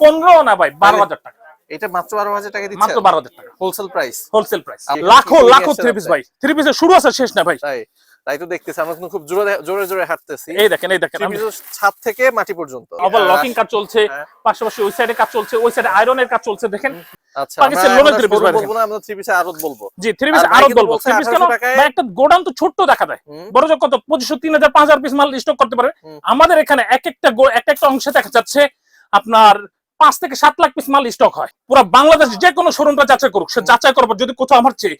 পনেরো না ভাই বারো হাজার টাকা। এটা মাত্র বারো হাজার টাকা দিচ্ছে মাত্র বারো হাজার টাকা। হোলসেল প্রাইস হোলসেল প্রাইস লাখো লাখো থ্রি পিস ভাই। থ্রি পিসের শুরু আছে শেষ না ভাই। তাই তো দেখতেছি আমরা কিন্তু খুব জোরে জোরে জোরে হাঁটতেছি। এই দেখেন এই দেখেন ছাদ থেকে মাটি পর্যন্ত। আবার লকিং কাজ চলছে। পাশাপাশি ওই সাইডে কাজ চলছে ওই সাইডে আয়রনের কাজ চলছে দেখেন। আচ্ছা পাকিস্তান আমরা লোনের আমরা three piece showroom বাইরে বলব না পিসে আরত বলব। জি থ্রি পিস আর ভাই বলব। বলছে থ্রি পিস কেন? 1800 টাকায়- ভাই একটা গোডাউন তো ছোট্ট দেখা দেয়। বড় যে কত? পঁচিশশো তিন হাজার পাঁচ হাজার পিস মাল স্টক করতে পারে। আমাদের এখানে এক একটা গো- এক একটা অংশে দেখা যাচ্ছে আপনার পাঁচ থেকে সাত লাখ পিস মাল স্টক হয়। পুরো বাংলাদেশ যে কোনো শোরুমটা যাচাই করুক সে যাচাই করব যদি কোথাও আমার চেয়ে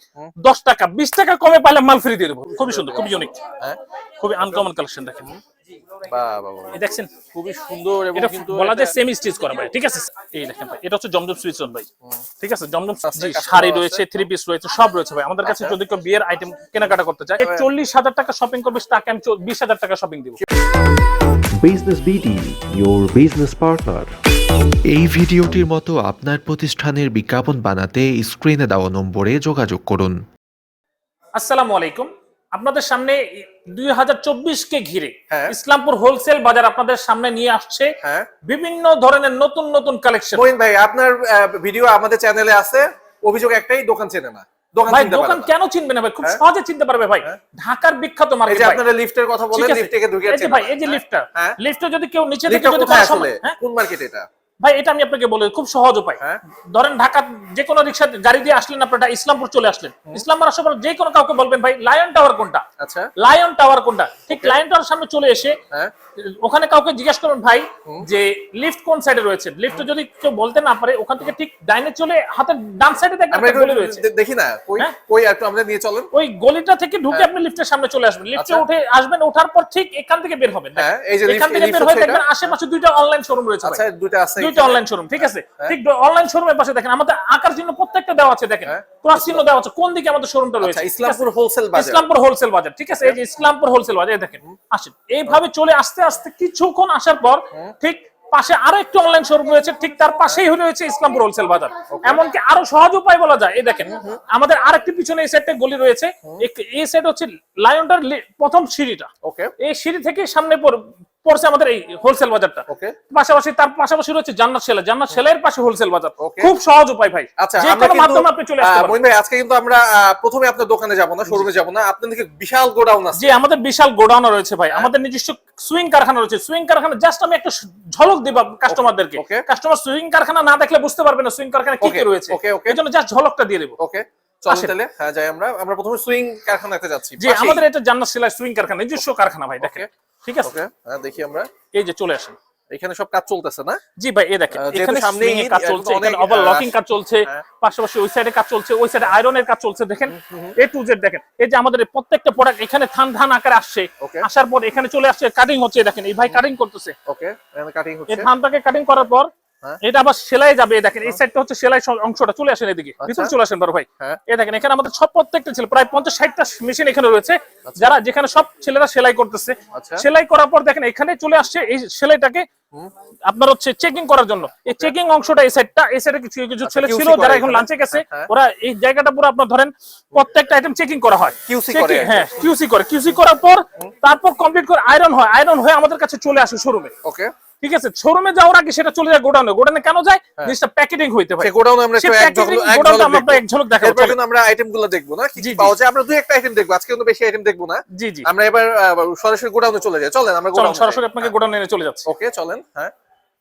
দশ টাকা বিশ টাকা কমে পাইলে মাল ফ্রি দিয়ে দেবো। খুবই সুন্দর খুবই ইউনিক হ্যাঁ। খুবই আনকমন কালেকশন দেখেন। দেখছেন? খুবই সুন্দর এবং কিন্তু বলা যায় সেমি স্টিচ করা ভাই ঠিক আছে? এই দেখেন ভাই এটা হচ্ছে জমজম সুইচ ভাই ঠিক আছে? জমজম শাড়ি রয়েছে থ্রি পিস রয়েছে সব রয়েছে ভাই। আমাদের কাছে আচ্ছা। যদি কেউ বিয়ের আইটেম কেনাকাটা করতে চায় চল্লিশ হাজার টাকা শপিং করবে তাকে আমি বিশ হাজার টাকা শপিং দিব। Business BD your business partner এই ভিডিওটির মতো আপনার প্রতিষ্ঠানের বিজ্ঞাপন বানাতে স্ক্রিনে দেওয়া নম্বরে যোগাযোগ করুন। আসসালামু আলাইকুম। আপনাদের সামনে দুই হাজার চব্বিশ কে ঘিরে হ্যাঁ। ইসলামপুর হোলসেল বাজার আপনাদের সামনে নিয়ে আসছে হ্যাঁ। বিভিন্ন ধরনের নতুন নতুন কালেকশন ভাই আপনার ভিডিও আমাদের চ্যানেলে আছে। অভিযোগ একটাই দোকান চেনে না। দোকান ভাই দোকান কেন চিনবে না ভাই? খুব হ্যাঁ। সহজে চিনতে পারবে ভাই। হ্যাঁ। ঢাকার বিখ্যাত এই মার্কেট যে আপনারা লিফটের কথা বলেন লিফট থেকে ঢুকে এই ভাই এই যে লিফটটা হ্যাঁ। লিফটে যদি কেউ নিচে থেকে যদি কোথায় কোনো সময়- আসলে? কোন মার্কেট এটা? ভাই এটা আমি আপনাকে বলি খুব সহজ উপায়। ধরেন ঢাকা যে কোনো রিক্সা গাড়ি দিয়ে আসলেন আপনারা ইসলামপুর চলে আসলেন। ইসলামপুর আসার পর যে কোনো কাউকে বলবেন ভাই লায়ন টাওয়ার কোনটা? আচ্ছা। লায়ন টাওয়ার কোনটা? ঠিক লায়ন টাওয়ার সামনে চলে এসে ওখানে কাউকে জিজ্ঞেস করুন ভাই যে লিফট কোন সাইডে রয়েছে? লিফট যদি কেউ বলতে না পারে ওখান থেকে ঠিক ডাইনে চলে হাতের ডান সাইডে গলি রয়েছে। দেখি না কই হ্যাঁ। কই একটু আমরা নিয়ে চলেন। ওই গলিটা থেকে ঢুকে হ্যাঁ। আপনি লিফটের সামনে চলে আসবেন। লিফটে আচ্ছা। উঠে আসবেন ওঠার পর ঠিক এখান থেকে বের হবেন। হ্যাঁ, এখান থেকে বের হয়ে দেখবেন আশেপাশে দুইটা অনলাইন শোরুম রয়েছে আচ্ছা দুইটা আছে দুইটা অনলাইন শোরুম ঠিক আছে? হ্যাঁ। ঠিক অনলাইন শোরুমের পাশে দেখেন আমাদের আকার চিহ্ন প্রত্যেকটা দেওয়া আছে দেখেন। হ্যাঁ। ক্রস চিহ্ন দেওয়া আছে কোন দিকে আমাদের শোরুমটা রয়েছে আচ্ছা ঠিক ইসলামপুর হোলসেল বাজার। ইসলামপুর হোলসেল বাজার ঠিক আছে? এই যে ইসলামপুর হোলসেল বাজার দেখেন আসেন। এইভাবে চলে আস্তে আস্তে কিছুক্ষণ আসার পর ঠিক পাশে আরও একটু অনলাইন শোরুম রয়েছে ঠিক তার পাশেই রয়েছে ইসলামপুর হোলসেল বাজার। এমনকি আরও সহজ উপায় বলা যায় এই দেখেন আমাদের আর একটি পিছনে এই সাইডটা গলি রয়েছে এই সাইড হচ্ছে লায়নটার প্রথম সিঁড়িটা। ওকে এই সিঁড়ি থেকে সামনে পড়ছে আমাদের এই হোলসেল বাজারটা। পাশাপাশি তার পাশাপাশি রয়েছে জান্নাত সেলাই জান্নাত সেলাইয়ের পাশে হোলসেল বাজার। খুব সহজ উপায় ভাই। আচ্ছা যে কোনো মাধ্যমে আপনি চলে আসতে পারেন ভাই আজকে কিন্তু আমরা প্রথমে আপনার দোকানে যাব না শোরুমে যাব না। বিশাল গোডাউন আছে। যে আমাদের বিশাল গোডাউন রয়েছে। ভাই। আমাদের নিজস্ব সুইং কারখানা রয়েছে। সুইং কারখানা জাস্ট আমি একটা ঝলক দিব কাস্টমারদেরকে. কাস্টমার সুইং কারখানা না দেখলে বুঝতে পারবে না সুইং কারখানা কি কি রয়েছে. এই জাস্ট ঝলকটা দিয়ে দেবো। ওকে হ্যাঁ যাই আমরা। আমরা প্রথমে সুইং কারখানাতে যাচ্ছি। আমাদের এটা জান্নাত সেলাই সুইং কারখানা নিজস্ব কারখানা ভাই দেখেন। ঠিক আছে? হ্যাঁ দেখি আমরা। এই যে চলে আসেন। এখানে সব কাজ চলতেছে না? জি ভাই এই দেখেন এখানে সামনে কাজ চলছে এখানে ওভার লকিং কাজ চলছে। পাশাপাশি ওই সাইডে কাজ চলছে ওই সাইডে আয়রনের কাজ চলছে দেখেন? এ টু জেড দেখেন এই যে আমাদের প্রত্যেকটা প্রোডাক্ট এখানে থান থান আকারে আসছে. আসার পর এখানে চলে আসছে কাটিং হচ্ছে দেখেন এই ভাই কাটিং করতেছে। ওকে এখানে কাটিং এই থানটাকে কাটিং করার পর। এটা আবার সেলাই যাবে দেখেন এই সাইডটা হচ্ছে সেলাই অংশটা চলে আসেন এদিকে। ভিতরে চলে আসেন বড় ভাই। হ্যাঁ। এই দেখেন এখানে আমাদের সব প্রত্যেকটা ছেলে প্রায় পঞ্চাশ ষাটটা মেশিন এখানে রয়েছে। যারা যেখানে সব ছেলেরা সেলাই করতেছে। আচ্ছা। সেলাই করার পর দেখেন এখানে চলে আসছে এই সেলাইটাকে আপনার হচ্ছে চেকিং করার জন্য। এই চেকিং অংশটা এই সাইডটা এই সাইডে কিছু কিছু ছেলে ছিল যারা এখন লাঞ্চে গেছে হ্যাঁ। ওরা এই জায়গাটা পুরো আপনার ধরেন প্রত্যেকটা আইটেম চেকিং করা হয়। Checking, করে। হ্যাঁ কিউসি করে। কিউসি করার পর তারপর কমপ্লিট করে আয়রন হয়। আয়রন হয়ে আমাদের কাছে চলে আসে শোরুমে ওকে ঠিক আছে? শোরুমে যাওয়ার আগে সেটা চলে যায় গোডাউনে। গোডাউনে কেন যায়? জিনিসটা প্যাকেটিং হইতে পারে। গোডাউনে আমরা একটু এক ঝলক এক ঝলক আমরা এক ঝলক দেখাবো। কিন্তু আমরা আইটেমগুলো দেখব না? কি। পাওয়া যায়? আমরা দুই একটা আইটেম দেখব। আজকে কিন্তু বেশি আইটেম দেখব না। জি জি। আমরা এবার সরাসরি গোডাউনে চলে যাই। চলেন আমরা গোডাউনে সরাসরি আপনাকে গোডাউনে নিয়ে চলে যাচ্ছি। ওকে চলেন হ্যাঁ।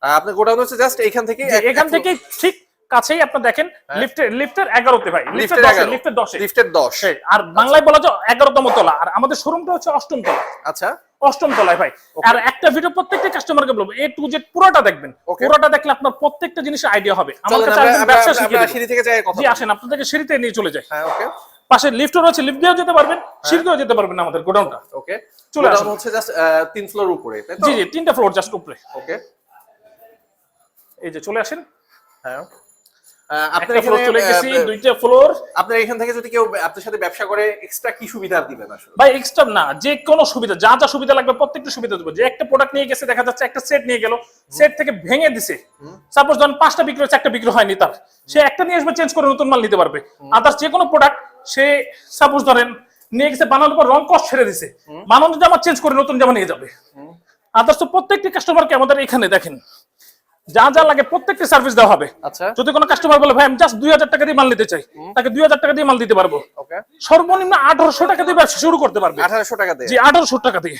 আপনি গোডাউন হচ্ছে জাস্ট এইখান থেকে এখান থেকে ঠিক কাছেই আপনি দেখেন লিফটের লিফটের এগারোতে ভাই লিফটের লিফটের দশে লিফটের দশে। আর বাংলায় বলা যায় এগারোতম তলা আর আমাদের শোরুমটা হচ্ছে অষ্টম তলা। আচ্ছা। অষ্টম তলায় ভাই। আর একটা ভিডিও প্রত্যেকটা কাস্টমারকে বলব এ টু জেড পুরোটা দেখবেন. পুরোটা দেখলে আপনার প্রত্যেকটা জিনিসের আইডিয়া হবে। আমার কাছে ব্যবসা শিখিয়ে আমরা সিঁড়ি থেকে যাই কথা জি বলি। আসেন আপনাদেরকে সিঁড়িতে নিয়ে চলে যায় হ্যাঁ ওকে পাশে লিফট রয়েছে লিফট দিয়েও যেতে পারবেন সিঁড়ি দিয়েও যেতে পারবেন আমাদের গোডাউনটা ওকে চলে আসুন। হচ্ছে জাস্ট তিন ফ্লোর উপরে তাই তো? জি জি তিনটা ফ্লোর জাস্ট উপরে। ওকে এই যে চলে আসেন। হ্যাঁ। আপনার এখানে চলে গেছি দুইটা ফ্লোর আপনার এখান থেকে যদি কেউ আপনার সাথে ব্যবসা করে এক্সট্রা কি সুবিধা দিবেন আসলে? ভাই এক্সট্রা না যে কোনো সুবিধা যা যা সুবিধা লাগবে প্রত্যেকটা সুবিধা দেবো। যে একটা প্রোডাক্ট নিয়ে গেছে দেখা যাচ্ছে একটা সেট নিয়ে গেল সেট থেকে ভেঙে দিছে। সাপোজ ধরেন পাঁচটা বিক্রি হচ্ছে একটা বিক্রি হয়নি তার। সে একটা নিয়ে আসবে চেঞ্জ করে নতুন মাল নিতে পারবে। আদার্স যে কোনো প্রোডাক্ট সে সাপোজ ধরেন নিয়ে গেছে বানানোর পর রং কস্ট ছেড়ে দিছে। বানানোর জামা চেঞ্জ করে নতুন জামা নিয়ে যাবে। আদার্স তো প্রত্যেকটি কাস্টমারকে আমাদের এখানে দেখেন। যা যা লাগে প্রত্যেকটি সার্ভিস দেওয়া হবে। আচ্ছা। যদি কোনো কাস্টমার বলে ভাই আমি জাস্ট দুই হাজার টাকা দিয়ে মাল নিতে চাই। তাকে দুই হাজার টাকা দিয়ে মাল দিতে পারব। ওকে। সর্বনিম্ন আঠারোশো টাকা দিয়ে ব্যবসা শুরু করতে পারবে। আঠারোশো টাকা দিয়ে? জি আঠারোশো টাকা দিয়ে।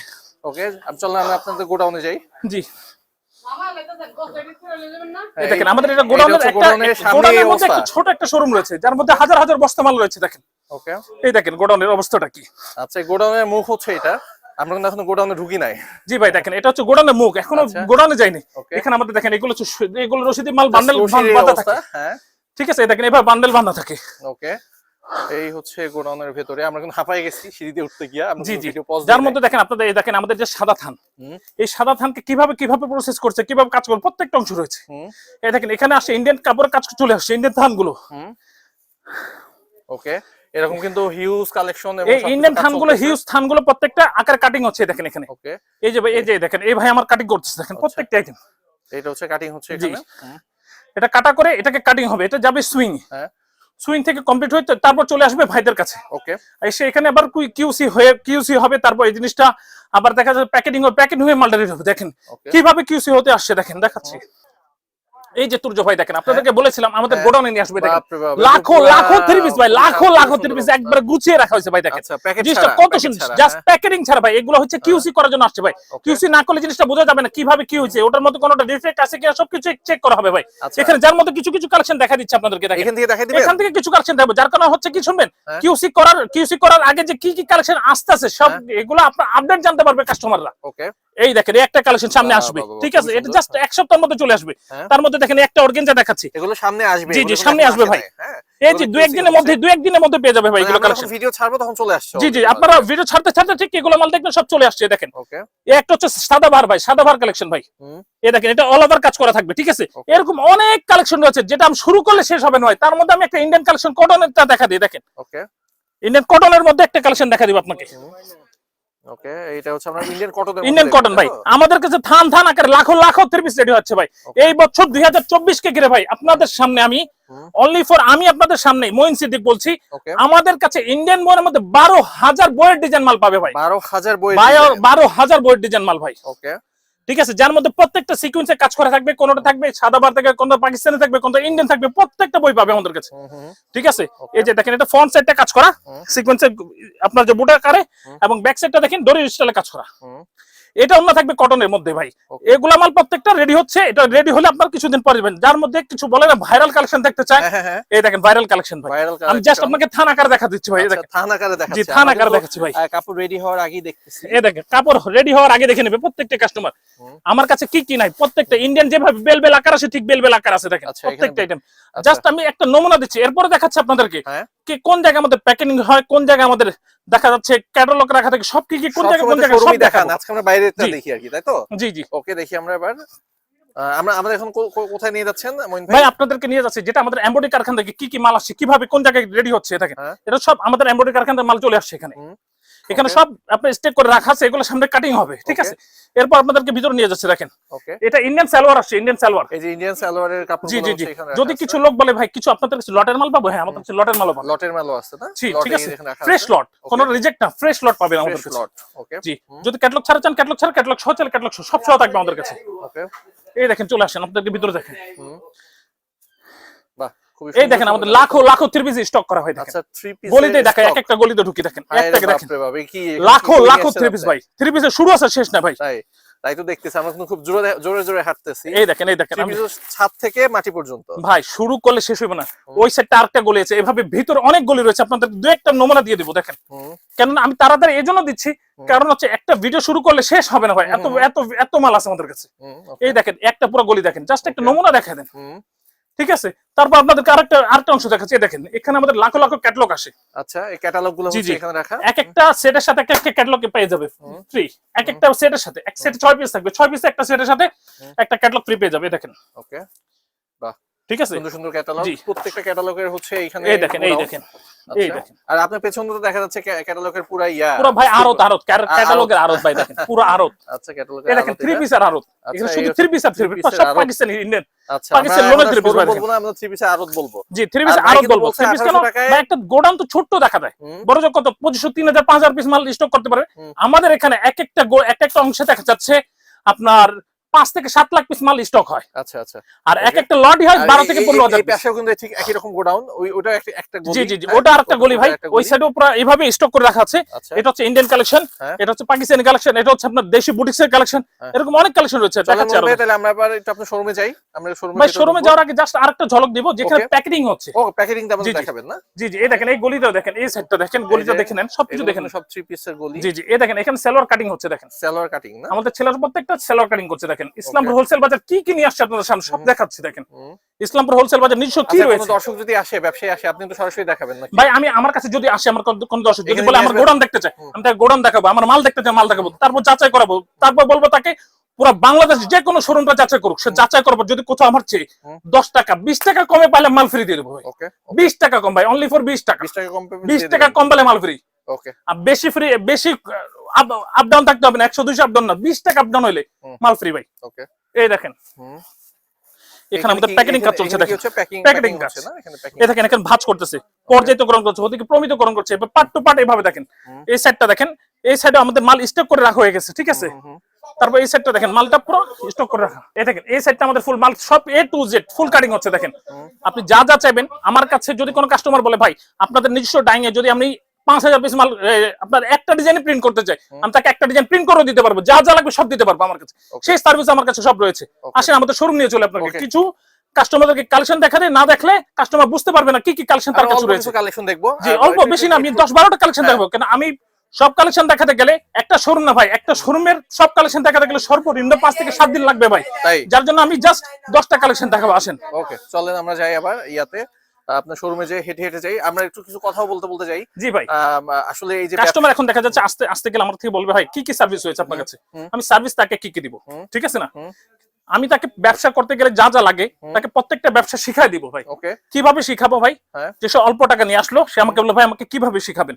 ওকে আমি চললাম আমরা আপনাদের গোডাউনে যাই। জি। এই দেখেন আমাদের এটা গোডাউনের একটা গোডাউনের সামনে গোডাউনের এই মধ্যে একটা ছোট একটা শোরুম রয়েছে যার মধ্যে হাজার হাজার বস্তা মাল রয়েছে দেখেন। ওকে। এই দেখেন গোডাউনের অবস্থাটা কি। আচ্ছা গোডাউনের মুখ হচ্ছে এটা। আমরা কিন্তু এখনও গোডাউনে ঢুকি নাই। জি ভাই দেখেন এটা হচ্ছে গোডাউনের মুখ এখনও আচ্ছা। গোডাউনে যায়নি। এখানে আমাদের দেখেন এগুলো হচ্ছে এগুলো মাল বান্ডেল রশির বাঁধা থাকে। হ্যাঁ। ঠিক আছে দেখেন এবার বান্ডেল বাঁধা থাকে। ওকে এই হচ্ছে গোডাউনের ভেতরে আমরা কিন্তু হাঁপাই গেছি সিঁড়িতে উঠতে গিয়া জি জি। যার মধ্যে দেখেন আপনাদের এই দেখেন আমাদের যে সাদা থান এই সাদা থানকে কীভাবে কীভাবে প্রসেস করছে কীভাবে কাজ করছে প্রত্যেকটা অংশ রয়েছে। এই দেখেন এখানে আসে ইন্ডিয়ান কাপড়ের কাজ চলে আসছে ইন্ডিয়ান থানগুলো। ওকে এরকম কিন্তু হিউজ কালেকশন এই ইন্ডিয়ান থানগুলো হিউজ থানগুলো প্রত্যেকটা আকার কাটিং হচ্ছে দেখেন এখানে। ওকে এই যে ভাই এই যে দেখেন এই ভাই আমার কাটিং করতেছে দেখেন আচ্ছা। প্রত্যেকটা আইটেম এটা হচ্ছে কাটিং হচ্ছে এখানে। এটা কাটা করে এটাকে কাটিং হবে এটা যাবে সুইং হ্যাঁ। সুইং থেকে কমপ্লিট হয়ে তারপর চলে আসবে ভাইদের কাছে। ওকে এসে এখানে আবার কিউসি হয়ে কিউসি হবে তারপর এই জিনিসটা আবার দেখা যাবে প্যাকেটিং হবে প্যাকেট হয়ে মালটা হবে দেখেন। কীভাবে কিউসি হতে আসছে দেখেন দেখাচ্ছি। এই যে তুর্য ভাই দেখেন আপনাদেরকে বলেছিলাম আমাদের হ্যাঁ। গোডাউনে নিয়ে আসবে দেখেন। লাখো লাখো থ্রি পিস ভাই লাখো লাখো সুন্দর থ্রি পিস একবার গুছিয়ে রাখা হয়েছে ভাই দেখেন। আচ্ছা জিনিসটা কত সুন্দর জাস্ট হ্যাঁ? প্যাকেটিং ছাড়া ভাই এগুলো হচ্ছে কিউসি করার জন্য আসছে ভাই। কিউসি না করলে জিনিসটা বোঝা যাবে না কীভাবে কি হয়েছে ওটার মধ্যে কোনোটা ডিফেক্ট আছে কিনা সবকিছু চেক করা হবে ভাই। আচ্ছা। এখানে যার মধ্যে কিছু কিছু কালেকশন দেখা দিচ্ছে আপনাদেরকে দেখেন। এখান থেকে দেখাই দিবেন? এখান থেকে কিছু কালেকশন দেবো যার কারণে হচ্ছে কি শুনবেন হ্যাঁ। কিউসি করার কিউসি করার আগে যে কি কি কালেকশন আসতে আছে সব হ্যাঁ। এগুলো আপনার আপডেট জানতে পারবে কাস্টমাররা ওকে এই দেখেন একটা কালেকশন সামনে আসবে ঠিক আছে? এটা জাস্ট এক সপ্তাহের মধ্যে চলে আসবে। হ্যাঁ। তার মধ্যে দেখেন একটা অর্গেনজা দেখাচ্ছি। এগুলো সামনে আসবে জি, জি, সামনে আসবে ভাই। হ্যাঁ। এই যে এগুলো দু QC একদিনের মধ্যে হচ্ছে। দু একদিনের মধ্যে পেয়ে যাবে ভাই মানে এগুলো কালেকশন। ভিডিও ছাড়বো তখন চলে আসছে জি জি আপনারা ভিডিও ছাড়তে ছাড়তে ঠিক এগুলো মাল দেখবেন সব চলে আসছে দেখেন। ওকে এই একটা হচ্ছে সাদা ভার ভাই সাদা ভার কালেকশন ভাই। এই দেখেন এটা অল ওভার কাজ করা থাকবে ঠিক আছে? এরকম অনেক কালেকশন রয়েছে যেটা আমি শুরু করলে শেষ হবে নয় তার মধ্যে আমি একটা ইন্ডিয়ান কালেকশন কটনের দেখা দিই দেখেন। ওকে ইন্ডিয়ান কটনের মধ্যে একটা কালেকশন দেখা দিব আপনাকে। ওকে এইটা হচ্ছে আমরা ইন্ডিয়ান কটন ইন্ডিয়ান কটন ভাই। আমাদের কাছে থান থান আকারে লাখো লাখো থ্রি রেডি হচ্ছে ভাই। এই বছর দুই হাজার চব্বিশ কে ঘিরে ভাই আপনাদের সামনে আমি অনলি ফর আমি আপনাদের সামনে সিদ্দিক বলছি আমাদের কাছে ইন্ডিয়ান বইয়ের মধ্যে বারো হাজার বইয়ের ডিজাইন মাল পাবে ভাই। বারো হাজার বই বারো- বারো হাজার বইয়ের ডিজাইন মাল ভাই। ওকে ঠিক আছে? যার মধ্যে প্রত্যেকটা সিকুয়েন্সে কাজ করা থাকবে কোনটা থাকবে সাদা বার থাকবে কোনটা পাকিস্তানি থাকবে কোনটা ইন্ডিয়ান থাকবে প্রত্যেকটা বই পাবে আমাদের কাছে। ঠিক আছে? এই যে দেখেন এটা ফ্রন্ট সাইডটা কাজ করা সিকুয়েন্সে আপনার যে বুটা কারে এবং ব্যাক সাইডটা দেখেন ডরি স্টাইলে কাজ করা। এটা অন্য থাকবে কটনের মধ্যে ভাই. এগুলা মাল প্রত্যেকটা রেডি হচ্ছে এটা রেডি হলে আপনার কিছুদিন পরে যাবেন যার মধ্যে কিছু বলে না ভাইরাল কালেকশন দেখতে চায়। হ্যাঁ হ্যাঁ হ্যাঁ। এই দেখেন ভাইরাল কালেকশন ভাই। আমি জাস্ট আপনাকে থান আকারে দেখা দিচ্ছি ভাই এই দেখেন। থান আকারে জি দেখাচ্ছি। থান আমরা আকারে কিন্তু, দেখাচ্ছি ভাই। কাপড় রেডি হওয়ার আগেই দেখতেছি। এই দেখেন কাপড় রেডি হওয়ার আগে দেখে নেবে প্রত্যেকটা কাস্টমার আমার কাছে কি কি নাই প্রত্যেকটা ইন্ডিয়ান যেভাবে বেল বেল আকার আছে ঠিক বেল বেল আকার আছে দেখেন। আচ্ছা, প্রত্যেকটা আইটেম আচ্ছা। জাস্ট আমি একটা নমুনা দিচ্ছি এরপরে দেখাচ্ছি আপনাদেরকে। কি কোন জায়গায় আমাদের প্যাকেজিং হয় কোন জায়গায় আমাদের দেখা যাচ্ছে ক্যাটালগ রাখা থাকে সব কি কি কোন জায়গা কোন জায়গা জায়গায় সব দেখান আজকে আমরা বাইরেটা দেখি আর কি তাই তো? জি জি। ওকে দেখি আমরা এবার। আমরা আমাদের এখন কোথায় নিয়ে যাচ্ছেন মইন ভাই? আপনাদেরকে নিয়ে যাচ্ছে যেটা আমাদের এমব্রয়ডারি কারখানা থেকে কি কি মাল আসছে কীভাবে কোন জায়গায় রেডি হচ্ছে এটাকে হ্যাঁ। এটা সব আমাদের এমব্রয়ডারি কারখানার মাল চলে আসছে এখানে। এখানে সব আপনার স্টেক করে রাখা আছে এগুলো সামনে কাটিং হবে ঠিক আছে? এরপর আপনাদেরকে ভিতরে নিয়ে যাচ্ছে দেখেন। এটা ইন্ডিয়ান সালোয়ার আসছে ইন্ডিয়ান সালোয়ার এই যে ইন্ডিয়ান সালোয়ারের কাপড় জি জি জি। যদি কিছু লোক বলে ভাই কিছু আপনাদের কাছে লটের মাল পাবো? হ্যাঁ আমাদের কাছে লটের মাল পাবো। লটের মালও আছে না? জি ঠিক আছে। ফ্রেশ লট কোনো রিজেক্ট না ফ্রেশ লট পাবেন আমাদের কাছে। লট ওকে জি যদি ক্যাটলগ ছাড়া চান ক্যাটলগ ছাড়া ক্যাটলগ সহ চাইলে ক্যাটলগ সব সহ থাকবে আমাদের কাছে। ওকে এই দেখেন চলে আসেন আপনাদেরকে ভিতরে দেখেন। এই দেখেন আমাদের লাখো লাখো থ্রি পিস স্টক করা হয় আচ্ছা থ্রি পিস গলিতে দেখেন এক একটা গলিতে ঢুকি দেখেন একটাকে দেখেন। কি লাখো লাখো থ্রি পিস ভাই। থ্রি পিসের শুরু আছে শেষ না ভাই। তাই তো দেখতেছি আমরা কিন্তু খুব জোরে জোরে জোরে হাঁটতেছি। এই দেখেন এই দেখেন আমি- ছাদ থেকে মাটি পর্যন্ত। ভাই শুরু করলে শেষ হইবে না। ওই সাইডটা আরেকটা গলি আছে এভাবে ভিতরে অনেক গলি রয়েছে আপনাদের দু একটা নমুনা দিয়ে দিব দেখেন। কেননা আমি তাড়াতাড়ি এই জন্য দিচ্ছি কারণ হচ্ছে একটা ভিডিও শুরু করলে শেষ হবে না ভাই। এত এত এত মাল আছে আমাদের কাছে। এই দেখেন একটা পুরো গলি দেখেন জাস্ট একটা নমুনা দেখা দেন। ঠিক আছে? তারপর আপনাদের আরেকটা আরেকটা অংশ দেখাচ্ছি। দেখেন এখানে আমাদের লাখো লাখো ক্যাটলগ আসে। আচ্ছা এই ক্যাটালগগুলো হচ্ছে এখানে রাখা? এক একটা সেটের সাথে এক একটা ক্যাটলগ পেয়ে যাবে। ফ্রি এক একটা সেটের সাথে। এক সেট 6 পিস থাকবে। 6 পিস একটা সেটের সাথে একটা ক্যাটলগ ফ্রি পেয়ে যাবে। দেখেন। ওকে বাহ। ঠিক আছে? সুন্দর সুন্দর ক্যাটালগ। প্রত্যেকটা ক্যাটালগের হচ্ছে এখানে এই দেখেন এই দেখেন। আচ্ছা। আর আপনার পেছনে তো দেখা যাচ্ছে ক্যাটালগের পুরা ইয়া পুরো ভাই আরত আরত ক্যাটালগের আরত ভাই দেখেন পুরো আরত আচ্ছা ক্যাটালগের দেখেন থ্রি পিস আর আরত এখানে শুধু থ্রি পিস আর থ্রি পিস সব পাকিস্তানি ইন্ডিয়ান। আচ্ছা পাকিস্তান বাইরে বলব না আমরা থ্রি পিসের আড়ত বলব। জি থ্রি পিস আরত বলব। থ্রি পিস কেন? ভাই একটা গোডাউন তো ছোট্ট দেখা যায়। বড় যে কত পঁচিশশো তিন হাজার পাঁচ হাজার পিস মাল স্টক করতে পারে আমাদের এখানে এক একটা এক একটা অংশে দেখা যাচ্ছে আপনার পাঁচ থেকে সাত লাখ পিস মাল স্টক হয়। আচ্ছা আচ্ছা। আর এক একটা লটই হয় বারো থেকে পনেরো হাজার পাশেও কিন্তু ঠিক একই রকম গোডাউন ওটা একটা একটা জি জি জি? ওটা আরেকটা গলি ভাই। ওই সাইডেও পুরো এইভাবে স্টক করে রাখা আছে। আচ্ছা। এটা হচ্ছে ইন্ডিয়ান কালেকশন। এটা হচ্ছে পাকিস্তানি কালেকশন এটা হচ্ছে আপনার দেশি বুটিক্স এর কালেকশন হ্যাঁ। এরকম অনেক কালেকশন রয়েছে দেখাচ্ছি আরও। তাহলে আমরা একটু আপনার শোরুমে যাই। আমরা শোরুমে ভাই শোরুমে যাওয়ার আগে জাস্ট আরেকটা ঝলক দিব যেখানে. প্যাকেটিং হচ্ছে। ও প্যাকেটিংটা আমাদের জি, জি। দেখাবেন না। জি জি এই দেখেন এই গলিটাও দেখেন এই সাইডটা দেখেন গলিটা যে দেখে নেন সবকিছু দেখেন সব থ্রি পিসের গলি। জি জি এই দেখেন এখানে সেলোয়ার কাটিং হচ্ছে দেখেন। সালোয়ার কাটিং না? আমাদের ছেলের প্রত্যেকটা সেলোয়ার কাটিং করছে দেখেন। ইসলামপুর হোলসেল বাজার কি কি নিয়ে আসছে আপনাদের সামনে? সব দেখাচ্ছি দেখেন। ইসলামপুর হোলসেল বাজার নিজস্ব কি আচ্ছা, রয়েছে? দর্শক যদি আসে ব্যবসায়ী আসে আপনি তো সরাসরি দেখাবেন নাকি? ভাই আমি আমার কাছে যদি আসে আমার কোন- দর্শক যদি বলে আমার গোডাউন দেখতে চাই আমি তাকে গোডাউন দেখাবো আমার মাল দেখতে চাই মাল দেখাবো তারপর যাচাই করাবো তারপর বলব তাকে পুরো বাংলাদেশ যে কোনো শোরুমটা যাচাই করুক সে যাচাই করব যদি কোথাও আমার চেয়ে দশ টাকা বিশ টাকা কমে পাইলে মাল ফ্রি দিয়ে দেবো ভাই। বিশ টাকা কম ভাই অনলি ফর বিশ টাকা। বিশ টাকা কম পেলে মাল ফ্রি ওকে আর বেশি ফ্রি বেশি আপ ডাউন থাকতে হবে না একশো দুইশো আপ ডাউন না বিশ টাকা আপ ডাউন হইলে মাল ফ্রি ভাই। ওকে এই দেখেন। এখানে আমাদের প্যাকেটিং কাজ চলছে দেখেন। হচ্ছে? প্যাকিং Packeting প্যাকিং কাজ। এ দেখেন এখানে ভাঁজ করতেছে। পর্যায়িতকরণ করছে ওদিকে প্রমিতকরণ করছে। এবার পার্ট টু পার্ট এইভাবে দেখেন। এই সাইডটা দেখেন এই সাইডে আমাদের মাল স্টক করে রাখা হয়ে গেছে ঠিক আছে? তারপর এই সাইডটা দেখেন মালটা পুরো স্টক করে রাখা। এই দেখেন এই সাইডটা আমাদের ফুল মাল সব A to Z full cutting হচ্ছে দেখেন। আপনি যা যা চাইবেন আমার কাছে যদি কোনো কাস্টমার বলে ভাই আপনাদের নিজস্ব ডাইং এ যদি আমি পাঁচ হাজার পিস মাল আপনার একটা ডিজাইন প্রিন্ট করতে চাই আমি তাকে একটা ডিজাইন প্রিন্ট করে দিতে পারব যা যা লাগবে সব দিতে পারব আমার কাছে। সেই সার্ভিস আমার কাছে সব রয়েছে। আসেন আমাদের শোরুম নিয়ে চলে আপনাকে। কিছু কাস্টমারদেরকে কালেকশন দেখাতে না দেখলে কাস্টমার বুঝতে পারবে না কি কি কালেকশন তার কাছে রয়েছে। কালেকশন দেখব। জি অল্প বেশি না আমি দশ বারোটা কালেকশন হ্যাঁ। দেখাবো কেন আমি সব কালেকশন দেখাতে গেলে একটা শোরুম না ভাই একটা শোরুমের সব কালেকশন দেখাতে গেলে সর্বনিম্ন পাঁচ থেকে সাত দিন লাগবে ভাই। তাই? যার জন্য আমি জাস্ট দশটা কালেকশন দেখাবো আসেন। ওকে চলেন আমরা যাই আবার ইয়াতে। আপনার শোরুমে যে হেঁটে হেঁটে যাই। আমরা একটু কিছু কথাও বলতে বলতে যাই। জি ভাই। আসলে এই যে কাস্টমার এখন দেখা যাচ্ছে আসতে আসতে গেলে আমার থেকে বলবে ভাই কি কি সার্ভিস হয়েছে আপনার কাছে? আমি সার্ভিস তাকে কি কি দিব? ঠিক আছে না। আমি তাকে ব্যবসা করতে গেলে যা যা লাগে তাকে প্রত্যেকটা ব্যবসা শিখাই দিব ভাই। কীভাবে শিখাবো ভাই? হ্যাঁ। যে সে অল্প টাকা নিয়ে আসলো সে আমাকে বলল ভাই আমাকে কীভাবে শিখাবেন?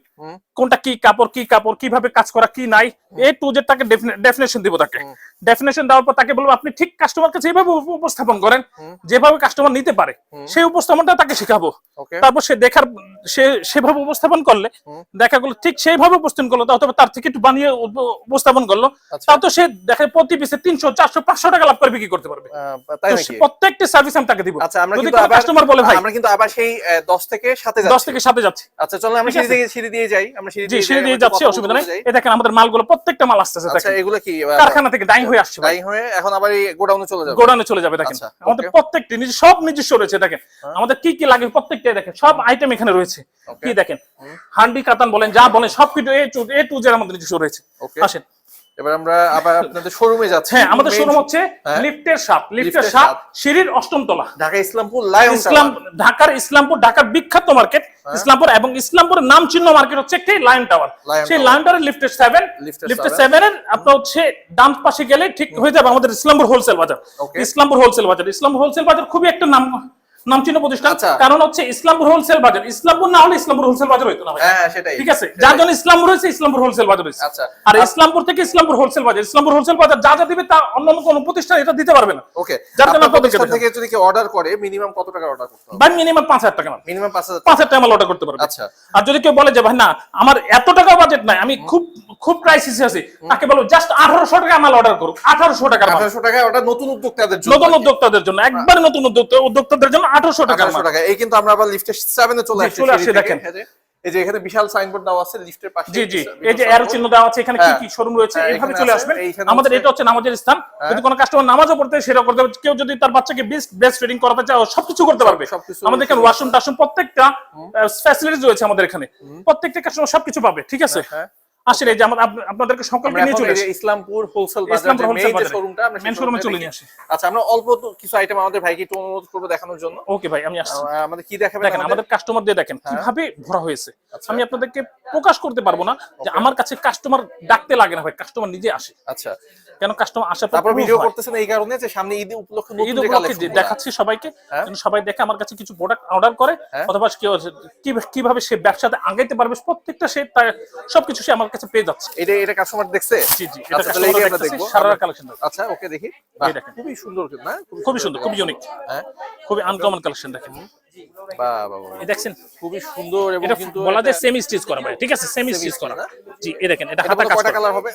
কোনটা কি কাপড় কি কাপড় কীভাবে কাজ করা কি নাই? এ টু জেড তাকে ডেফিনেশন দিব তাকে। ডেফিনেশন দেওয়ার পর তাকে বলব আপনি ঠিক কাস্টমারকে যেভাবে উপস্থাপন করেন যেভাবে কাস্টমার নিতে পারে সেই উপস্থাপনটা তাকে শিখাবো। তারপর সে দেখার সে সেভাবে উপস্থাপন করলে দেখা গেলো ঠিক সেইভাবে উপস্থাপন করল অথবা তার থেকে একটু বানিয়ে উপস্থাপন করল আচ্ছা। তাও তো সে দেখে প্রতি পিসে তিনশো চারশো পাঁচশো টাকা লাভ করে বিক্রি করতে পারবে? প্রত্যেকটি সার্ভিস আমি তাকে দিব। আচ্ছা আমরা কিন্তু আবার কাস্টমার বলে ভাই আমরা কিন্তু আবার সেই আহ, দশ থেকে সাথে দশ যাচ্ছি। থেকে সাথে যাচ্ছি। আচ্ছা চলো আমরা সিঁড়ি দিয়ে সিঁড়ি দিয়ে যাই। আমরা সিঁড়ি দিয়ে সিঁড়ি দিয়ে যাচ্ছি অসুবিধা নেই। এই দেখেন আমাদের মালগুলো প্রত্যেকটা মাল আসতেছে আচ্ছা এগুলো কি কারখানা থেকে ডাইং হয়ে আসছে ডাইং হয়ে এখন আবার এই গোডাউনে চলে যাবে? গোডাউনে চলে যাবে দেখেন। আচ্ছা, আমাদের. প্রত্যেকটি নিজে সব নিজস্ব রয়েছে দেখেন। হ্যাঁ। আমাদের কি কি লাগে প্রত্যেকটাই দেখেন। সব আইটেম এখানে রয়েছে। কি দেখেন? হান্ডি কাতান বলেন যা বলেন সব কিছু A to A to Z আমাদের নিজস্ব রয়েছে। আসেন। এবার আমরা আবার আপনাদের শোরুমে যাচ্ছি। হ্যাঁ আমাদের শোরুম হচ্ছে। লিফটের সাপ লিফটের সাপ। সিঁড়ির অষ্টম তলা। ঢাকা ইসলামপুর লায়ন ইসলাম ঢাকার ইসলামপুর ঢাকার বিখ্যাত মার্কেট হ্যাঁ। ইসলামপুর এবং ইসলামপুরের নাম চিহ্ন মার্কেট হচ্ছে একটি লায়ন টাওয়ার সেই। লায়ন টাওয়ারের লিফটের সেভেন লিফটের সেভেন এর আপনার হচ্ছে ডান পাশে গেলে ঠিক হয়ে যাবে আমাদের ইসলামপুর হোলসেল বাজার ইসলামপুর হোলসেল বাজার ইসলামপুর হোলসেল বাজার খুবই একটা নাম নামচিহ্ন প্রতিষ্ঠান আচ্ছা। কারণ হচ্ছে ইসলামপুর হোলসেল বাজার। ইসলামপুর না হলে ইসলামপুর হোলসেল বাজার হইতো না হ্যাঁ সেটাই। ঠিক আছে? যার জন্য ইসলামপুর হয়েছে ইসলামপুর হোলসেল বাজার হয়েছে। আচ্ছা। আর ইসলামপুর থেকে ইসলামপুর হোলসেল বাজার। ইসলামপুর হোলসেল বাজার যা যা দিবে তা অন্য কোনো প্রতিষ্ঠান এটা দিতে পারবে না। ওকে যার জন্য প্রতিষ্ঠান থেকে যদি কেউ অর্ডার করে মিনিমাম কত টাকা অর্ডার করতে হবে? বা মিনিমাম পাঁচ হাজার টাকা মাল মিনিমাম পাঁচ হাজার পাঁচ হাজার টাকা মাল অর্ডর করতে পারবে। আচ্ছা। আর যদি কেউ বলে যে ভাই না আমার এত টাকা বাজেট নাই আমি খুব খুব ক্রাইসিস আছে। তাকে বলো জাস্ট আঠারোশো টাকা মাল অর্ডার করুক আঠারোশো টাকা মাল। আঠারোশো টাকা ওটা নতুন উদ্যোক্তাদের জন্য নতুন উদ্যোক্তাদের জন্য একবারে নতুন উদ্যোক্তা উদ্যোক্তাদের জন্য আঠারোশো টাকার আঠারোশো টাকা এই কিন্তু আমরা আবার লিফটের সেভেনে চলে আসছি। চলে আসছি, দেখেন। এই যে- এখানে বিশাল সাইনবোর্ড দেওয়া আছে লিফটের পাশে। জি জি। এই যে অ্যারো চিহ্ন দেওয়া আছে এখানে কি হ্যাঁ। কি শোরুম রয়েছে? হ্যাঁ, এইভাবে চলে আসবেন আমাদের এটা হচ্ছে নামাজের স্থান। হ্যাঁ। যদি কোনো কাস্টমার নামাজও পড়তে সেটা করতে পারবে কেউ যদি তার বাচ্চাকে বেস্ট বেস্ট ট্রেডিং করাতে চায় সবকিছু করতে পারবে। আমাদের এখানে ওয়াশরুম টাশরুম প্রত্যেকটা ফ্যাসিলিটিস রয়েছে আমাদের এখানে। প্রত্যেকটা কাস্টমার সবকিছু পাবে ঠিক আছে? হ্যাঁ। আসলে যে আপনাদেরকে সকলকে নিয়ে চলে আসি ইসলামপুর হোলসেল বাজার যে শোরুমটা আমরা showroom-টা চলে দেখি। নিয়ে আসি। আচ্ছা আমরা অল্প কিছু আইটেম আমাদের ভাইকে একটু অনুরোধ করব দেখানোর জন্য ওকে ভাই আমি আসছি আমাদের কি দেখাবেন দেখেন আমাদের কাস্টমার দিয়ে দেখেন হ্যাঁ। কীভাবে ভরা হয়েছে আচ্ছা। আমি আপনাদেরকে প্রকাশ করতে পারব না যে আমার কাছে কাস্টমার ডাকতে লাগে না ভাই কাস্টমার নিজে আসে আচ্ছা কেন কাস্টমার আসার পর তারপর ভিডিও করতেছেন এই কারণে যে সামনে ঈদ উপলক্ষে ঈদ উপলক্ষে। দেখাচ্ছি সবাইকে হ্যাঁ। যেন সবাই দেখে আমার কাছে কিছু প্রোডাক্ট অর্ডার করে হ্যাঁ। অথবা কীভাবে সে ব্যবসাতে আগাইতে পারবে প্রত্যেকটা সে সবকিছু সে আমার কাছে পেয়ে যাচ্ছে। এটা এটা কাস্টমার দেখছে? জি জি এটা আচ্ছা, কাস্টমার আমরা দেখতেছি দেখব। সারা কালেকশন আচ্ছা ওকে দেখি। এই দেখেন। খুবই সুন্দর না খুবই সুন্দর খুবই ইউনিক হ্যাঁ। খুবই আনকমন কালেকশন দেখেন। এই দেখছেন খুবই সুন্দর এবং কিন্তু বলা যায় সেমি স্টিচ করা ভাই ঠিক আছে? সেমি স্টিচ করা। জি এই দেখেন এটা হাতা কাজ কয়টা কালার হবে?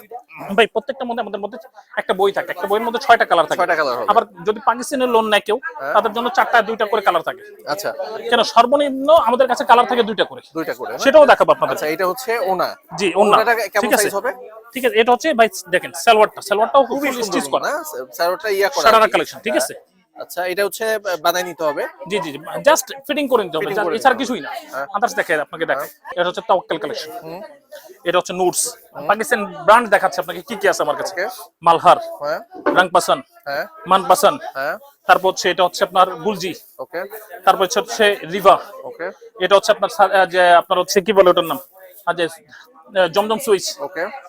ভাই প্রত্যেকটা মধ্যে আমাদের মধ্যে একটা বই থাকে একটা বইয়ের মধ্যে কালার থাকে। হবে। আবার যদি পাকিস্তানের লোন নেয় কেউ তাদের জন্য চারটা দুইটা করে কালার থাকে। আচ্ছা। কেন সর্বনিম্ন আমাদের কাছে কালার থাকে দুইটা করে। দুইটা করে সেটাও দেখাবো আপনাদের। আচ্ছা এটা হচ্ছে ওনা। জি ওনাটা কেমন ঠিক আছে হবে? ঠিক আছে এটা হচ্ছে ভাই দেখেন সালোয়ারটা। সালোয়ারটাও খুব খুবই স্টিচ করা। না স্যারটা ইয়া করা সারারা কালেকশন ঠিক আছে? আচ্ছা এটা হচ্ছে বানাই নিতে হবে? জি জি জাস্ট ফিটিং করে নিতে হবে এছাড়া কিছুই না। আদার্স দেখে আপনাকে দেখে এটা হচ্ছে তাওয়াক্কাল কালেকশন এটা হচ্ছে নুটস পাকিস্তান ব্র্যান্ড দেখাচ্ছে আপনাকে কি কি আছে আমার কাছে। মালহার হ্যাঁ। রাংপাসান হ্যাঁ। মানপাসান হ্যাঁ। তারপর হচ্ছে এটা হচ্ছে আপনার গুলজি ওকে। তারপর হচ্ছে রিভা ওকে। এটা হচ্ছে আপনার যে আপনার হচ্ছে কি বলে ওটার নাম? আহ, জমজম সুইচ।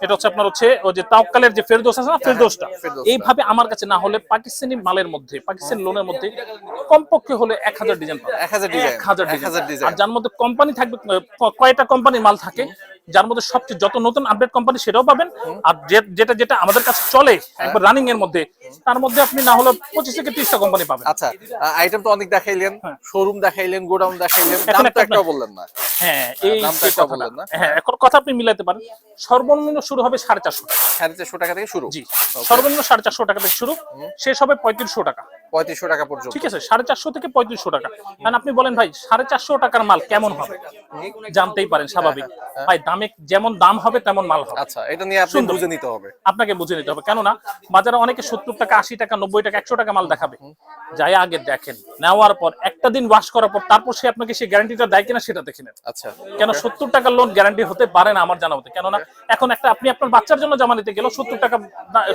এটা হচ্ছে আপনার হচ্ছে ওই যে তাওকালের যে ফেরদোস আছে না ফেরদোসটা। এইভাবে আমার কাছে না হলে পাকিস্তানি মালের মধ্যে পাকিস্তানি লোনের মধ্যে কমপক্ষে হলে এক হাজার ডিজাইন পাবেন। 1000 এক হাজার ডিজাইন। আর যার মধ্যে কোম্পানি থাকবে কয়টা কোম্পানির মাল থাকে যার মধ্যে সবচেয়ে যত নতুন আপডেট কোম্পানি সেটাও পাবেন। আর যেটা যেটা আমাদের কাছে চলে একবার রানিং এর মধ্যে তার মধ্যে আপনি না হলে পঁচিশ থেকে ত্রিশটা কোম্পানি পাবেন। আচ্ছা আইটেম তো অনেক দেখাইলেন শোরুম দেখাইলেন গোডাউন দেখাইলেন এখন দাম তো একটা- বললেন না। হ্যাঁ এই দামটা যে একটা কথাটা। বললেন না? হ্যাঁ এখন কথা আপনি মিলাতে পারেন। সর্বনিম্ন শুরু হবে সাড়ে চারশো টাকা। সাড়ে চারশো টাকা থেকে শুরু? জি। সর্বনিম্ন সাড়ে চারশো টাকা থেকে শুরু। শেষ হবে পঁয়ত্রিশশো টাকা। পঁয়ত্রিশশো টাকা পর্যন্ত। ঠিক আছে সাড়ে চারশো থেকে পঁয়ত্রিশশো টাকা। কারণ আপনি বলেন ভাই সাড়ে চারশো টাকার মাল কেমন হবে? জানতেই পারেন স্বাভাবিক। ভাই দামে যেমন দাম হবে তেমন মাল হবে। আচ্ছা এটা নিয়ে আপনি বুঝে নিতে হবে। আপনাকে বুঝে নিতে হবে। কেননা বাজারে অনেকে সত্তর টাকা আশি টাকা নব্বই টাকা একশো টাকা মাল দেখাবে। যাই আগে দেখেন। নেওয়ার পর একটা দিন ওয়াশ করার পর তারপর সে আপনাকে সেই গ্যারান্টিটা দেয় কিনা সেটা দেখে নেন আচ্ছা। কেন সত্তর টাকার লোন গ্যারান্টি হতে পারে না আমার জানা মতে। কেননা এখন একটা আপনি আপনার বাচ্চার জন্য জামা নিতে গেলেও সত্তর টাকা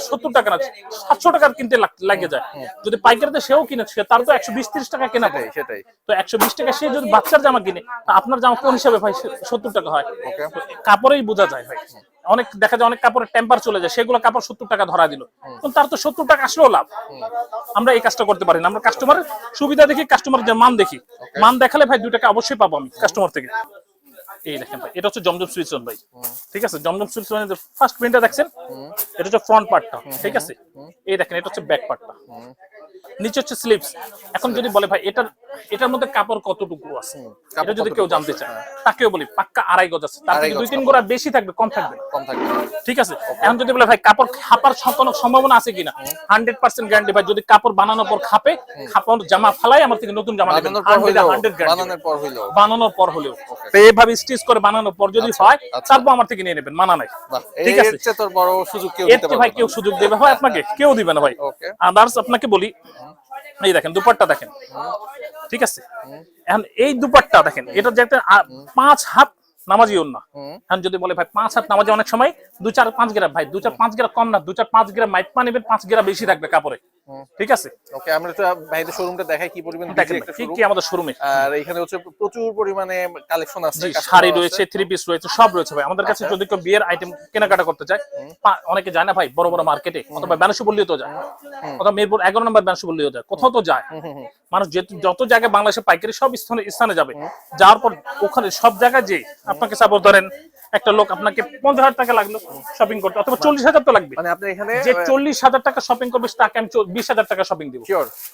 সত্তর টাকা না সাতশো টাকার কিনতে লাগ- লাগে যায়। যদি পাইকারিতে সেও কিনে সে তার তো একশো বিশ ত্রিশ টাকা কেনা পড়ে সেটাই তো একশো বিশ টাকা সে যদি বাচ্চার জামা কিনে আপনার জামা কোন হিসাবে ভাই? সত্তর টাকা হয়। কাপড়েই বোঝা যায় ভাই। অনেক দেখা যায় অনেক কাপড়ের টেম্পার চলে যায় সেগুলো কাপড় সত্তর টাকা ধরা দিল। তার তো সত্তর টাকা আসলেও লাভ। আমরা এই কাজটা করতে পারি না। আমরা কাস্টমারের সুবিধা দেখি কাস্টমারের যে মান দেখি। মান দেখালে ভাই দুই টাকা অবশ্যই পাবো আমি কাস্টমার থেকে। এই দেখেন ভাই এটা হচ্ছে জমজম সুইচন ভাই। ঠিক আছে? জমজম সুইচনের ফার্স্ট প্রিন্টটা দেখছেন? এটা হচ্ছে ফ্রন্ট পার্টটা ঠিক আছে? এই দেখেন এটা হচ্ছে ব্যাক পার্টটা নিচে হচ্ছে স্লিপস এখন যদি বলে ভাই এটার এটার মধ্যে কাপড় কতটুকু আছে? কাপড় এটা যদি কেউ জানতে চায়। তাকেও বলি পাক্কা আড়াই গজ আছে। তার দুই তিন গোড়া বেশি থাকবে কম থাকবে। কম থাকবে। ঠিক আছে? এখন যদি বলে ভাই কাপড় খাপার কোনো সম্ভাবনা আছে কিনা হান্ড্রেড পার্সেন্ট গ্যারান্টি ভাই যদি কাপড় বানানোর পর খাপে কাপড় জামা ফালাই আমার থেকে নতুন জামা নেবেন। বানানোর পর হান্ড্রেড বানানোর হলেও। তো এইভাবে স্টিচ করে বানানোর পর যদি হয় আচ্ছা। তারপর আমার থেকে নিয়ে নেবেন মানা নাই। ঠিক আছে? তোর বড় সুযোগ কেউ দিতে ভাই কেউ সুযোগ দেবে হয় আপনাকে কেউ দিবে না ভাই। আদার্স আপনাকে বলি এই দেখেন, দুপাট্টা দেখেন। ঠিক আছে? এখন এই দুপাট্টা দেখেন, এটা যে একটা পাঁচ হাত নামাজি না এখন যদি বলে, ভাই, পাঁচ হাত নামাজি অনেক সময় দু চার পাঁচ গ্রাম, ভাই দু চার পাঁচ গ্রাম কম না দু চার পাঁচ গ্রাম মাইপা নেবেন পাঁচ গ্রাম বেশি থাকবে কাপড়ে। ঠিক আছে? ওকে আমরা একটু ভাইদের শোরুমটা দেখাই কি পরিমাণ দেখেন একটা কি কি আমাদের শোরুমে আর এখানে হচ্ছে প্রচুর পরিমাণে কালেকশন আছে শাড়ি রয়েছে থ্রি পিস রয়েছে সব রয়েছে ভাই। আমাদের কাছে যদি কেউ বিয়ের আইটেম কেনাকাটা করতে চায় অনেকে যায় না ভাই বড় বড় মার্কেটে অথবা বেনাসু বললেও তো যায়। অথবা মিরপুর এগারো নম্বর বেনাসু বললেও যায়। কোথাও তো যায়। মানুষ যত জায়গায় বাংলাদেশে পাইকারি সব স্থানে স্থানে যাবে। যাওয়ার পর ওখানে সব জায়গায় যে আপনাকে সাপোজ ধরেন একটা লোক আপনাকে পঞ্চাশ হাজার টাকা লাগল শপিং করতে অথবা চল্লিশ হাজার তো লাগবে। মানে আপনি এখানে যে চল্লিশ হাজার টাকা শপিং করবে তাকে আমি বিশ হাজার টাকা শপিং দিব।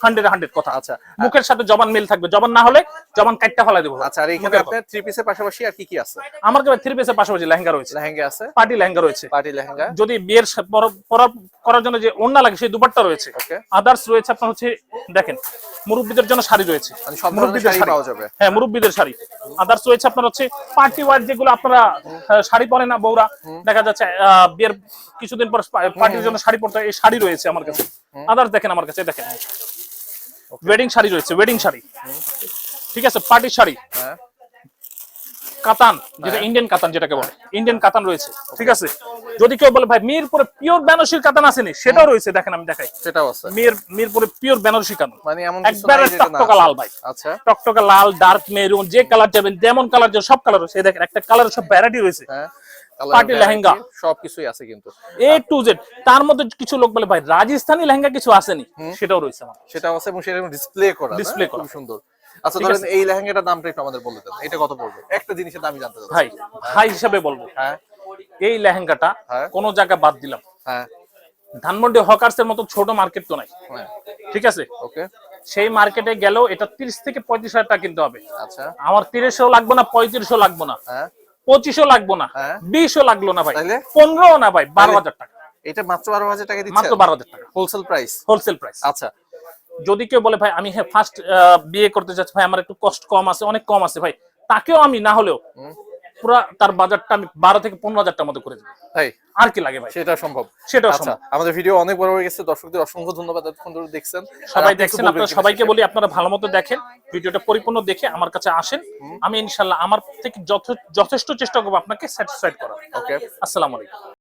হান্ড্রেড হান্ড্রেড কথা আচ্ছা। মুখের সাথে জবান মিল থাকবে। জবান না হলে জবান কাটটা ফেলা দেবো। আচ্ছা আর এখানে আপনার থ্রি পিসের পাশাপাশি আর কি কি আছে? আমার কাছে থ্রি পিসের পাশাপাশি লেহেঙ্গা রয়েছে। লেহেঙ্গা আছে। পার্টি লেহেঙ্গা রয়েছে। পার্টি লেহেঙ্গা। যদি বিয়ের করার জন্য যে ওড়না লাগে সেই দুপাট্টা রয়েছে। আদার্স রয়েছে আপনার হচ্ছে দেখেন মুরব্বীদের জন্য শাড়ি রয়েছে। মানে মুরব্বীদের শাড়ি পাওয়া যাবে। হ্যাঁ মুরব্বীদের শাড়ি। আদার্স রয়েছে আপনার হচ্ছে পার্টি ওয়ার যেগুলো আপনারা শাড়ি পরে না বউরা। দেখা যাচ্ছে আহ, বিয়ের কিছুদিন পর পার্টির জন্য শাড়ি পরতে এই শাড়ি রয়েছে আমার কাছে। আদার্স দেখেন আমার কাছে দেখেন। ওয়েডিং শাড়ি রয়েছে ওয়েডিং শাড়ি। ঠিক আছে পার্টির শাড়ি। হ্যাঁ। কাতান যেটা ইন্ডিয়ান কাতান যেটাকে বলে। ইন্ডিয়ান কাতান রয়েছে ঠিক আছে। যদি কেউ বলে ভাই মিরপুরে পিওর বেনারসির কাতান আসেনি? সেটাও রয়েছে দেখেন আমি দেখাই। সেটাও আছে। মির মিরপুরে পিওর বেনারসি কাতান। মানে এমন কিছু একবারে টকটকা। লাল ভাই। আচ্ছা। টকটকা লাল ডার্ক মেরুন যে কালার যাবেন যেমন কালার যাবে সব কালার রয়েছে। দেখেন একটা কালার সব ভ্যারাইটি রয়েছে। Party লেহেঙ্গা। সবকিছুই আছে কিন্তু। এ টু জেড তার মধ্যে কিছু লোক বলে ভাই রাজস্থানি লেহেঙ্গা কিছু আসেনি। সেটাও রয়েছে আমার সেটাও আছে এবং সেটা ডিসপ্লে করা ডিসপ্লে করা। খুব সুন্দর। আচ্ছা ধরেন এই লেহেঙ্গাটার দামটা একটু আমাদের বলে দেন। এটা কত পড়বে? একটা জিনিসের দামই জানতে চাচ্ছি। ভাই ভাই হিসাবে বলব। হ্যাঁ। এই লেহেঙ্গাটা হ্যাঁ। কোন জায়গা বাদ দিলাম। হ্যাঁ। ধানমন্ডি হকার্স এর মতো ছোট মার্কেট তো নাই। হ্যাঁ। ঠিক আছে? ওকে। সেই মার্কেটে গেলেও এটা তিরিশ থেকে পঁয়ত্রিশ হাজার টাকা কিনতে হবে। আচ্ছা। আমার তিরিশও লাগবে না পঁয়ত্রিশও লাগবে না। হ্যাঁ। পঁচিশও লাগবো না হ্যাঁ। বিশও লাগল না ভাই পনেরো না ভাই বারো হাজার টাকা। এটা মাত্র বারো হাজার টাকা মাত্র বারো হাজার টাকা। হোলসেল প্রাইস হোলসেল প্রাইস আচ্ছা। যদি কেউ বলে ভাই আমি হ্যাঁ ফার্স্ট বিয়ে করতে চাচ্ছি ভাই আমার একটু কষ্ট কম আছে অনেক কম আছে ভাই। তাকেও আমি না হলেও পুরা তার বাজারটা আমি বারো থেকে পনেরো হাজার টাকার মতো করে দেবো। তাই আর কি লাগে ভাই? সেটা সম্ভব। সেটা আচ্ছা আমাদের ভিডিও অনেক বড় হয়ে গেছে দর্শকদের অসংখ্য ধন্যবাদ এতক্ষণ ধরে দেখছেন। সবাই দেখছেন আপনারা সবাইকে বলি আপনারা ভালো মতো দেখেন ভিডিওটা পরিপূর্ণ দেখে আমার কাছে আসেন। আমি ইনশাল্লাহ আমার থেকে যথেষ্ট চেষ্টা করব আপনাকে স্যাটিসফাইড করার। ওকে আসসালামু আলাইকুম।